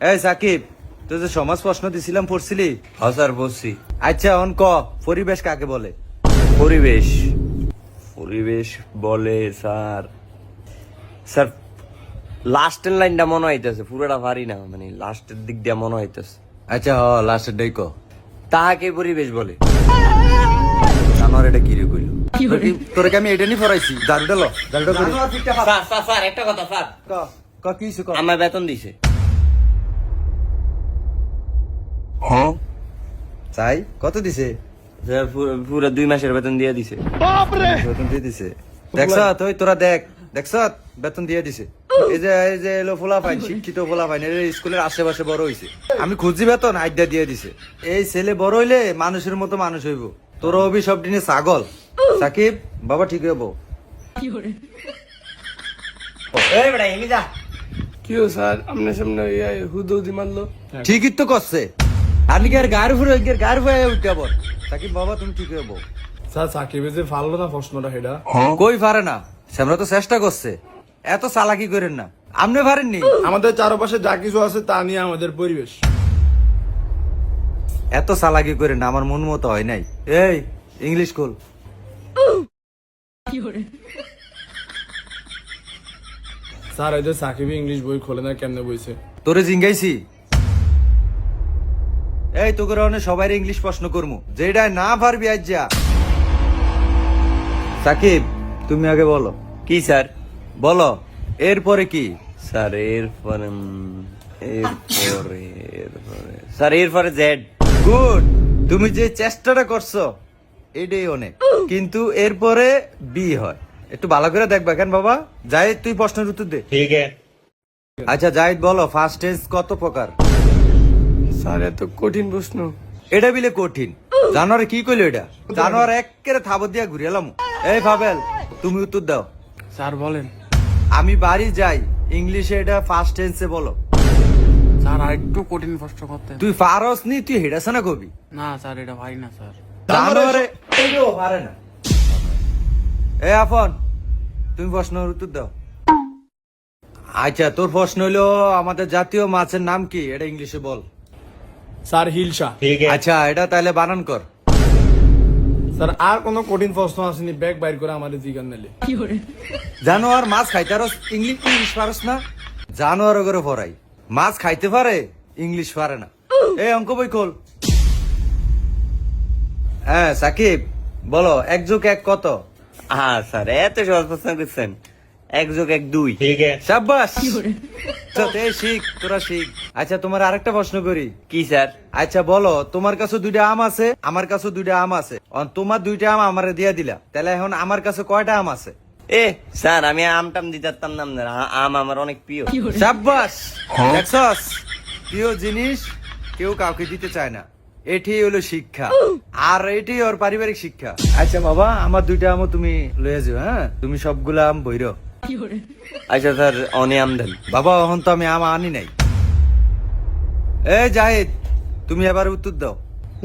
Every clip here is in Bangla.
এই সাকিব তুই যে সমাজ প্রশ্ন দিছিলাম পড়ছিলি? হ্যাঁ স্যার বসছি আচ্ছা অন ক? পরিবেশ কাকে বলে? পরিবেশ। পরিবেশ বলে স্যার। স্যার লাস্টের লাইনটা মনে হইতেছে পুরোটা পারি না মানে লাস্টের দিক দিয়ে মনে হইতেছে। আচ্ছা হ লাস্টের ডাই ক। তাহাকে পরিবেশ বলে। আমার এটা কি রে কইল? তোরে কি আমি এটা নি ফরাইছি দারুটা ল দারুটা করি। স্যার স্যার স্যার একটা কথা স্যার। ক ক কি ক? আমার বেতন দিছে। চাই? কত দিছে? পুরো- পুরো দুই মাসের বেতন দিয়ে দিছে। বেতন দিয়ে দিছে। দেখছ? তুই তোরা দেখ। দেখছ? বেতন দিয়ে দিছে। এই যে এই যে এলো ফোলা পাইন শিক্ষিত ফোলা পাইন স্কুলের আশেপাশে বড় হইছে। আমি খুঁজি বেতন আইডা দিয়ে দিছে। এই ছেলে বড় হইলে মানুষের মতো মানুষ হইব। তোর অভি সব দিনে ছাগল। সাকিব বাবা ঠিক হইব। এই বেটা এমনি যা। কি স্যার আমনে সামনে ইয়া হুদুদি মারলো? ঠিকই তো করছে। আপনি কি আর গায়ের ফুরে গিয়ে গায়ের ফুরে উঠতে সাকিব বাবা তুমি ঠিক হইব স্যার সাকিবে যে ফাললো না প্রশ্নটা সেটা? কই পারে না? শ্যামরা তো চেষ্টা করছে। এত চালাকি করেন না। আপনি পারেননি আমাদের চারপাশে যা কিছু আছে তা নিয়ে আমাদের পরিবেশ। এত চালাকি করেন না আমার মন মতো হয় নাই। এই ইংলিশ স্কুল স্যার এই যে সাকিবে ইংলিশ বই খোলে না কেমনে বইছে? তোরে জিঙ্গাইছি? এই তোকে অনেক সবাই ইংলিশ প্রশ্ন করমু। যেটা না পারবি আজ যা সাকিব তুমি আগে বলো। কি স্যার? বলো এরপরে কি? স্যার এরপরে এরপরে এরপরে। স্যার এরপরে জেড গুড তুমি যে চেষ্টাটা করছ এটাই অনেক। কিন্তু এরপরে বি হয়। একটু ভালো করে দেখবা কেন বাবা? যাই তুই প্রশ্নের উত্তর দে। ঠিক আচ্ছা জাহিদ বলো ফার্স্ট টেন্স কত প্রকার? স্যার এত কঠিন প্রশ্ন। এটা বিলে কঠিন। জানোয়ারে কি কইলো এটা? জানোয়ার একেরে থাবত দিয়া ঘুরে এলাম। এই ফাবেল তুমি উত্তর দাও। স্যার বলেন। আমি বাড়ি যাই ইংলিশে এটা ফার্স্ট টেন্সে বলো। স্যার আর একটু কঠিন প্রশ্ন করতে। তুই পারস নি তুই হেডাস না কবি? না স্যার এটা ভাই না স্যার। জানোয়ারে এটাও পারে না। এ আফন তুমি প্রশ্নের উত্তর দাও। আচ্ছা তোর প্রশ্ন হইল আমাদের জাতীয় মাছের নাম কি? এটা ইংলিশে বল। স্যার হিলসা আচ্ছা এটা তাহলে বানান কর। স্যার আর কোনো কঠিন প্রশ্ন আসেনি ব্যাগ বাইর করে আমাদের জিগান নিলে। জানোয়ার মাছ খাইতে পারস ইংলিশ ইংলিশ পারস না? জানোয়ার করে পড়াই মাছ খাইতে পারে ইংলিশ পারে না। এই অঙ্ক বই খোল। হ্যাঁ সাকিব বলো এক যোগ এক কত? হ্যাঁ স্যার এত সহজ প্রশ্ন করছেন। এক যোগ এক দুই। সাব্বাস। আচ্ছা, এই শিখ তোরা শিখ। আচ্ছা তোমার আরেকটা প্রশ্ন করি। কি স্যার? আচ্ছা বলো তোমার কাছে দুইটা আম আছে? আমার কাছে দুইটা আম আছে। তোমার দুইটা আম আমারে দিয়া দিলা। তাহলে এখন আমার কাছে কয়টা আম আছে? এ স্যার আমি আম টাম দিতে পারতাম না আম আমার অনেক প্রিয়। সাব্বাস! দেখছস? প্রিয় জিনিস কেউ কাউকে দিতে চায় না। এটি হলো শিক্ষা। আর এটি ওর পারিবারিক শিক্ষা। আচ্ছা বাবা আমার দুইটা আমও তুমি লয়ে যাও হ্যাঁ? তুমি সবগুলা আম বইর। আচ্ছা স্যার অনে আম দেন। বাবা এখন তো আমি আম আনি নাই। এ জাহিদ তুমি এবার উত্তর দাও।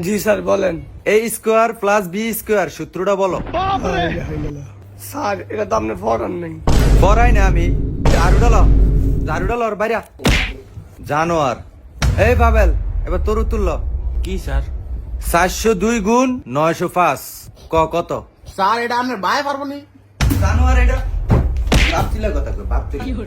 জি স্যার বলেন। A square plus B square সূত্রটা বলো। স্যার এটা তো আপনার ফরান নেই। বড়াই না আমি ঝাড়ু ডালো ঝাড়ু ডালো ওর বাইরা জানোয়ার। এই পাবেল এবার তোর উত্তর ল। কি স্যার? চারশো দুই গুণ নয়শো পাঁচ ক কত? স্যার এটা আপনার ভাই পারব নি। জানোয়ার এটা ভাবছিল কথা কই, ভাবছিল